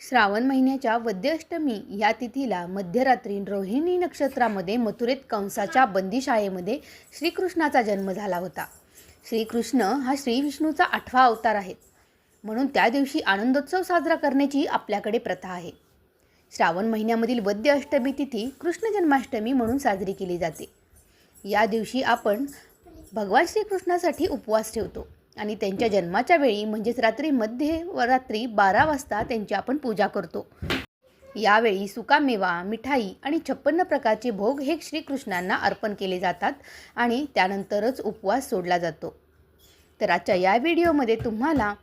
श्रावण महिन्याच्या वद्य अष्टमी या तिथीला मध्यरात्री रोहिणी नक्षत्रामध्ये मथुरेत कंसाच्या बंदीशाळेमध्ये श्रीकृष्णाचा जन्म झाला होता. श्रीकृष्ण हा श्री विष्णूचा आठवा अवतार आहे म्हणून त्या दिवशी आनंदोत्सव साजरा करण्याची आपल्याकडे प्रथा आहे. श्रावण महिन्यामधील वद्य अष्टमी तिथी कृष्ण जन्माष्टमी म्हणून साजरी केली जाते. या दिवशी आपण भगवान श्रीकृष्णासाठी उपवास ठेवतो. आणि त्यांच्या जन्माच्या वेळी म्हणजेच रात्री मध्ये व रात्री बारा वाजता त्यांची आपण पूजा करतो. यावेळी सुकामेवा मिठाई आणि छप्पन्न प्रकारचे भोग हे श्रीकृष्णांना अर्पण केले जातात आणि त्यानंतरच उपवास सोडला जातो. तर आजच्या या व्हिडिओमध्ये तुम्हाला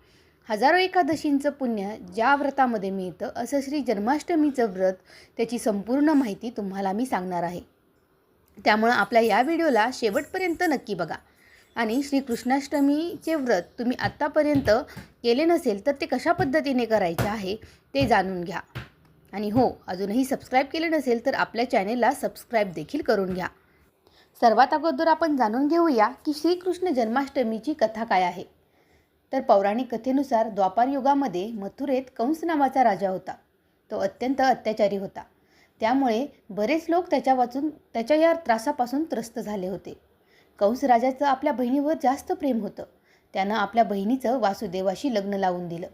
हजारो एकादशींचं पुण्य ज्या व्रतामध्ये मिळतं असं श्री जन्माष्टमीचं व्रत त्याची संपूर्ण माहिती तुम्हाला मी सांगणार आहे. त्यामुळं आपल्या या व्हिडिओला शेवटपर्यंत नक्की बघा. आणि श्रीकृष्णाष्टमीचे व्रत तुम्ही आत्तापर्यंत केले नसेल तर ते कशा पद्धतीने करायचे आहे ते जाणून घ्या. आणि हो अजूनही सबस्क्राईब केले नसेल तर आपल्या चॅनेलला सबस्क्राईब देखील करून घ्या. सर्वात अगोदर आपण जाणून घेऊया की श्रीकृष्ण जन्माष्टमीची कथा काय आहे. तर पौराणिक कथेनुसार द्वापार युगामध्ये मथुरेत कंस नावाचा राजा होता. तो अत्यंत अत्याचारी होता. त्यामुळे बरेच लोक त्याच्या वाचून त्याच्या या त्रासापासून त्रस्त झाले होते. कंसराजाचं आपल्या बहिणीवर जास्त प्रेम होतं. त्यानं आपल्या बहिणीचं वासुदेवाशी लग्न लावून दिलं.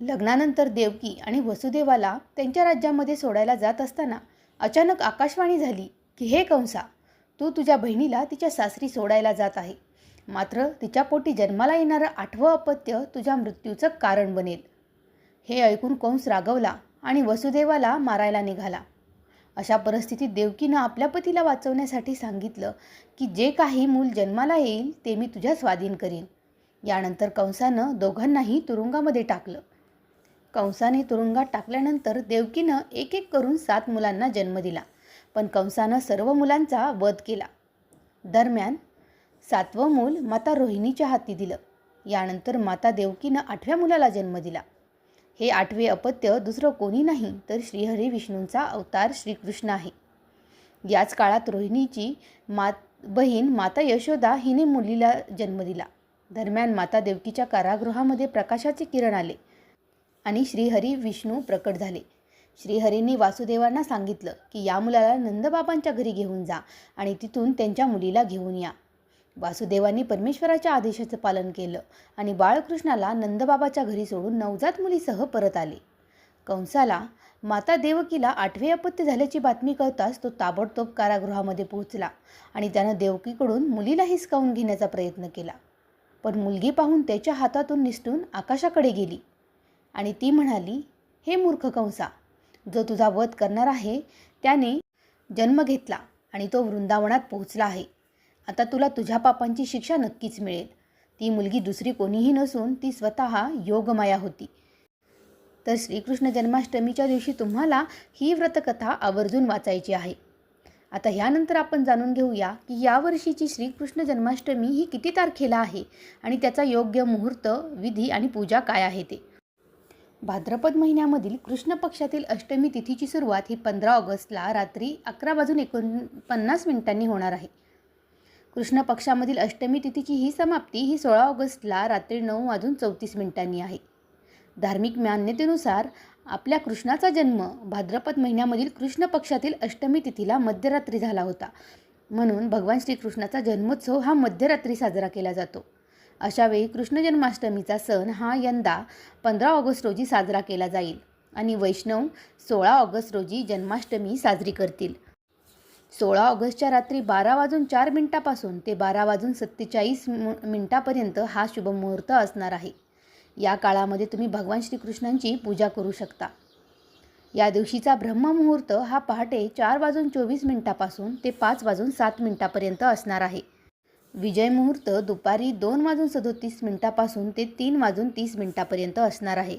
लग्नानंतर देवकी आणि वसुदेवाला त्यांच्या राज्यामध्ये सोडायला जात असताना अचानक आकाशवाणी झाली की हे कंसा तू तुझ्या बहिणीला तिच्या सासरी सोडायला जात आहे. मात्र तिच्या पोटी जन्माला येणारं आठवं अपत्य तुझ्या मृत्यूचं कारण बनेल. हे ऐकून कंस रागवला आणि वसुदेवाला मारायला निघाला. अशा परिस्थितीत देवकीनं आपल्या पतीला वाचवण्यासाठी सांगितलं की जे काही मूल जन्माला येईल ते मी तुझ्या स्वाधीन करीन. यानंतर कंसानं दोघांनाही तुरुंगामध्ये टाकलं. कंसाने तुरुंगात टाकल्यानंतर देवकीनं एक एक करून सात मुलांना जन्म दिला पण कंसानं सर्व मुलांचा वध केला. दरम्यान सातवं मूल माता रोहिणीच्या हाती दिलं. यानंतर माता देवकीनं आठव्या मुलाला जन्म दिला. हे आठवे अपत्य दुसरं कोणी नाही तर श्रीहरी विष्णूंचा अवतार श्रीकृष्ण आहे. याच काळात रोहिणीची मात बहीण माता यशोदा हिने मुलीला जन्म दिला. दरम्यान माता देवकीच्या कारागृहामध्ये प्रकाशाचे किरण आले आणि श्रीहरी विष्णू प्रकट झाले. श्रीहरींनी वासुदेवांना सांगितलं की या मुलाला नंदबाबांच्या घरी घेऊन जा आणि तिथून त्यांच्या मुलीला घेऊन या. वासुदेवांनी परमेश्वराच्या आदेशाचं पालन केलं आणि बाळकृष्णाला नंदबाबाच्या घरी सोडून नवजात मुलीसह परत आले. कंसाला माता देवकीला आठवे अपत्य झाल्याची बातमी कळताच तो ताबडतोब कारागृहामध्ये पोहोचला आणि त्यानं देवकीकडून मुलीला हिसकावून घेण्याचा प्रयत्न केला. पण मुलगी पाहून त्याच्या हातातून निसटून आकाशाकडे गेली आणि ती म्हणाली हे मूर्ख कंसा जो तुझा वध करणार आहे त्याने जन्म घेतला आणि तो वृंदावनात पोहोचला आहे. आता तुला तुझ्या पापांची शिक्षा नक्कीच मिळेल. ती मुलगी दुसरी कोणीही नसून ती स्वतः योगमाया होती. तर श्रीकृष्ण जन्माष्टमीच्या दिवशी तुम्हाला ही व्रतकथा आवर्जून वाचायची आहे. आता ह्यानंतर आपण जाणून घेऊया की यावर्षीची श्रीकृष्ण जन्माष्टमी ही किती तारखेला आहे आणि त्याचा योग्य मुहूर्त विधी आणि पूजा काय आहे ते. भाद्रपद महिन्यामधील कृष्ण पक्षातील अष्टमी तिथीची सुरुवात ही पंधरा ऑगस्टला रात्री अकरा वाजून एकोणपन्नास मिनिटांनी होणार आहे. कृष्ण पक्षामधील अष्टमी तिथीची ही समाप्ती ही सोळा ऑगस्टला रात्री नऊ वाजून चौतीस मिनिटांनी आहे. धार्मिक मान्यतेनुसार आपल्या कृष्णाचा जन्म भाद्रपद महिन्यामधील कृष्ण पक्षातील अष्टमी तिथीला मध्यरात्री झाला होता. म्हणून भगवान श्रीकृष्णाचा जन्मोत्सव हा मध्यरात्री साजरा केला जातो. अशावेळी कृष्ण जन्माष्टमीचा सण हा यंदा पंधरा ऑगस्ट रोजी साजरा केला जाईल आणि वैष्णव सोळा ऑगस्ट रोजी जन्माष्टमी साजरी करतील. सोळा ऑगस्टच्या रात्री बारा वाजून चार मिनिटापासून ते बारा वाजून सत्तेचाळीस मिनिटापर्यंत हा शुभमुहूर्त असणार आहे. या काळामध्ये तुम्ही भगवान श्रीकृष्णांची पूजा करू शकता. या दिवशीचा ब्रह्ममुहूर्त हा पहाटे चार वाजून चोवीस मिनिटापासून ते पाच वाजून सात मिनिटापर्यंत असणार आहे. विजय मुहूर्त दुपारी दोन वाजून सदोतीस मिनिटापासून ते तीन वाजून तीस मिनिटापर्यंत असणार आहे.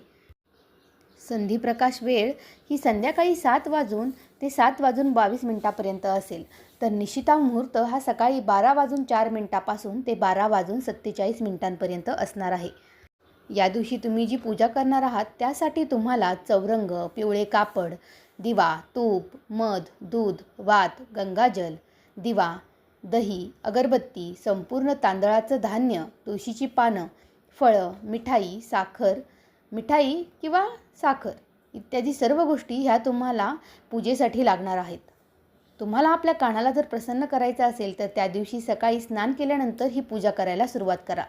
संधीप्रकाश वेळ ही संध्याकाळी सात वाजून ते सात वाजून बावीस मिनिटापर्यंत असेल. तर निशिता मुहूर्त हा सकाळी बारा वाजून चार मिनिटापासून ते बारा वाजून सत्तेचाळीस मिनिटांपर्यंत असणार आहे. या दिवशी तुम्ही जी पूजा करणार आहात त्यासाठी तुम्हाला चौरंग पिवळे कापड दिवा तूप मध दूध वात गंगाजल दिवा दही अगरबत्ती संपूर्ण तांदळाचं धान्य तुळशीची पानं फळं मिठाई साखर मिठाई किंवा साखर इत्यादी सर्व गोष्टी ह्या तुम्हाला पूजेसाठी लागणार आहेत. तुम्हाला आपल्या कानाला जर प्रसन्न करायचं असेल तर त्या दिवशी सकाळी स्नान केल्यानंतर ही पूजा करायला सुरुवात करा.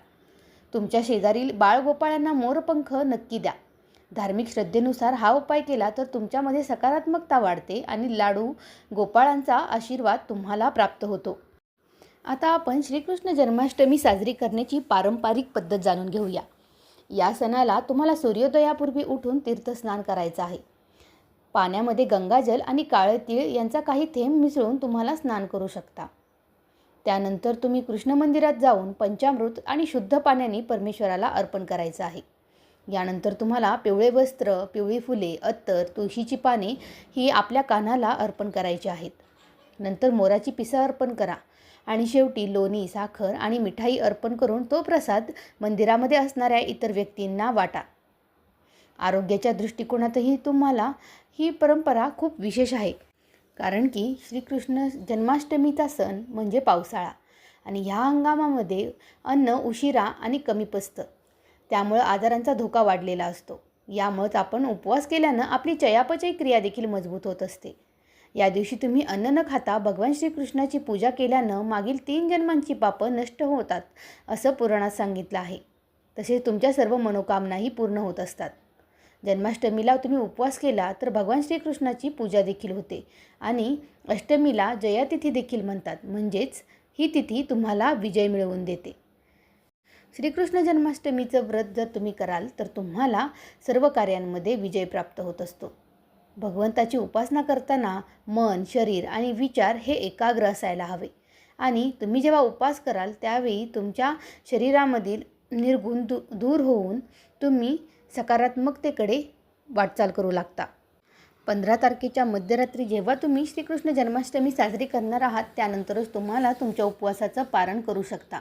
तुमच्या शेजारील बाळगोपाळांना मोरपंख नक्की द्या. धार्मिक श्रद्धेनुसार हा उपाय केला तर तुमच्यामध्ये सकारात्मकता वाढते आणि लाडू गोपाळांचा आशीर्वाद तुम्हाला प्राप्त होतो. आता आपण श्रीकृष्ण जन्माष्टमी साजरी करण्याची पारंपरिक पद्धत जाणून घेऊया. या सणाला तुम्हाला सूर्योदयापूर्वी उठून तीर्थस्नान करायचं आहे. पाण्यामध्ये गंगाजल आणि काळं तीळ यांचा काही थेंब मिसळून तुम्हाला स्नान करू शकता. त्यानंतर तुम्ही कृष्ण मंदिरात जाऊन पंचामृत आणि शुद्ध पाण्याने परमेश्वराला अर्पण करायचं आहे. यानंतर तुम्हाला पिवळे वस्त्र पिवळी फुले अत्तर तुळशीची पाने ही आपल्या कानाला अर्पण करायची आहेत. नंतर मोराची पिसं अर्पण करा. आणि शेवटी लोणी साखर आणि मिठाई अर्पण करून तो प्रसाद मंदिरामध्ये असणाऱ्या इतर व्यक्तींना वाटा. आरोग्याच्या दृष्टिकोनातही तुम्हाला ही परंपरा खूप विशेष आहे. कारण की श्रीकृष्ण जन्माष्टमीचा सण म्हणजे पावसाळा आणि ह्या हंगामामध्ये अन्न उशिरा आणि कमी पचतं त्यामुळं आजारांचा धोका वाढलेला असतो. यामुळंच आपण उपवास केल्यानं आपली चयापचय क्रिया देखील मजबूत होत असते. या दिवशी तुम्ही अन्न न खाता भगवान श्रीकृष्णाची पूजा केल्यानं मागील तीन जन्मांची पापं नष्ट होतात असं पुराणात सांगितलं आहे. तसेच तुमच्या सर्व मनोकामनाही पूर्ण होत असतात. जन्माष्टमीला तुम्ही उपवास केला तर भगवान श्रीकृष्णाची पूजा देखील होते आणि अष्टमीला जयातिथी देखील म्हणतात. म्हणजेच ही तिथी तुम्हाला विजय मिळवून देते. श्रीकृष्ण जन्माष्टमीचं व्रत जर तुम्ही कराल तर तुम्हाला सर्व कार्यांमध्ये विजय प्राप्त होत असतो. भगवंताची उपासना करताना मन शरीर आणि विचार हे एकाग्र असायला हवे. आणि तुम्ही जेव्हा उपास कराल त्यावेळी तुमच्या शरीरामधील निर्गुण दू दूर होऊन तुम्ही सकारात्मकतेकडे वाटचाल करू लागता. पंधरा तारखेच्या मध्यरात्री जेव्हा तुम्ही श्रीकृष्ण जन्माष्टमी साजरी करणार आहात त्यानंतरच तुम्हाला तुमच्या उपवासाचं पारण करू शकता.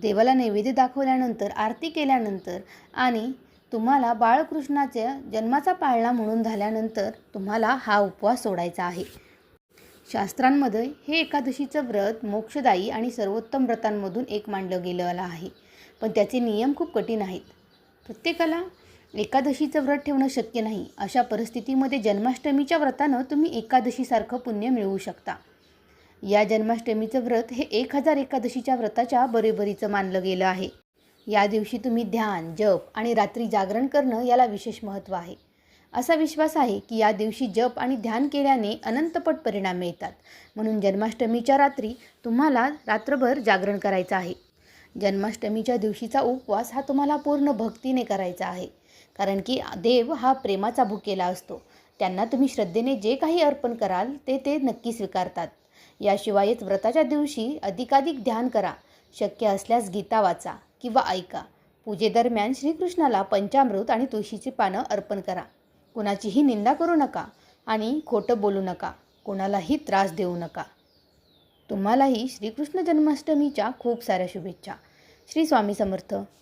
देवाला नैवेद्य दाखवल्यानंतर आरती केल्यानंतर आणि तुम्हाला बाळकृष्णाच्या जन्माचा पाळणा म्हणून झाल्यानंतर तुम्हाला हा उपवास सोडायचा आहे. शास्त्रांमध्ये हे एकादशीचं व्रत मोक्षदायी आणि सर्वोत्तम व्रतांमधून एक मानलं गेलेलं आहे. पण त्याचे नियम खूप कठीण आहेत. प्रत्येकाला एकादशीचं व्रत ठेवणं शक्य नाही. अशा परिस्थितीमध्ये जन्माष्टमीच्या व्रतानं तुम्ही एकादशीसारखं पुण्य मिळवू शकता. या जन्माष्टमीचं व्रत हे एक हजार एकादशीच्या व्रताच्या बरोबरीचं मानलं गेलं आहे. या दिवशी तुम्ही ध्यान जप आणि रात्री जागरण करणं याला विशेष महत्त्व आहे. असा विश्वास आहे की या दिवशी जप आणि ध्यान केल्याने अनंतपट परिणाम मिळतात. म्हणून जन्माष्टमीच्या रात्री तुम्हाला रात्रभर जागरण करायचं आहे. जन्माष्टमीच्या दिवशीचा उपवास हा तुम्हाला पूर्ण भक्तीने करायचा आहे. कारण की देव हा प्रेमाचा भुकेला असतो. त्यांना तुम्ही श्रद्धेने जे काही अर्पण कराल ते ते नक्की स्वीकारतात. याशिवायच व्रताच्या दिवशी अधिकाधिक ध्यान करा. शक्य असल्यास गीता वाचा किंवा ऐका. पूजेदरम्यान श्रीकृष्णाला पंचामृत आणि तुळशीची पानं अर्पण करा. कुणाचीही निंदा करू नका आणि खोटं बोलू नका. कोणालाही त्रास देऊ नका. तुम्हालाही श्रीकृष्ण जन्माष्टमीच्या खूप साऱ्या शुभेच्छा. श्री स्वामी समर्थ.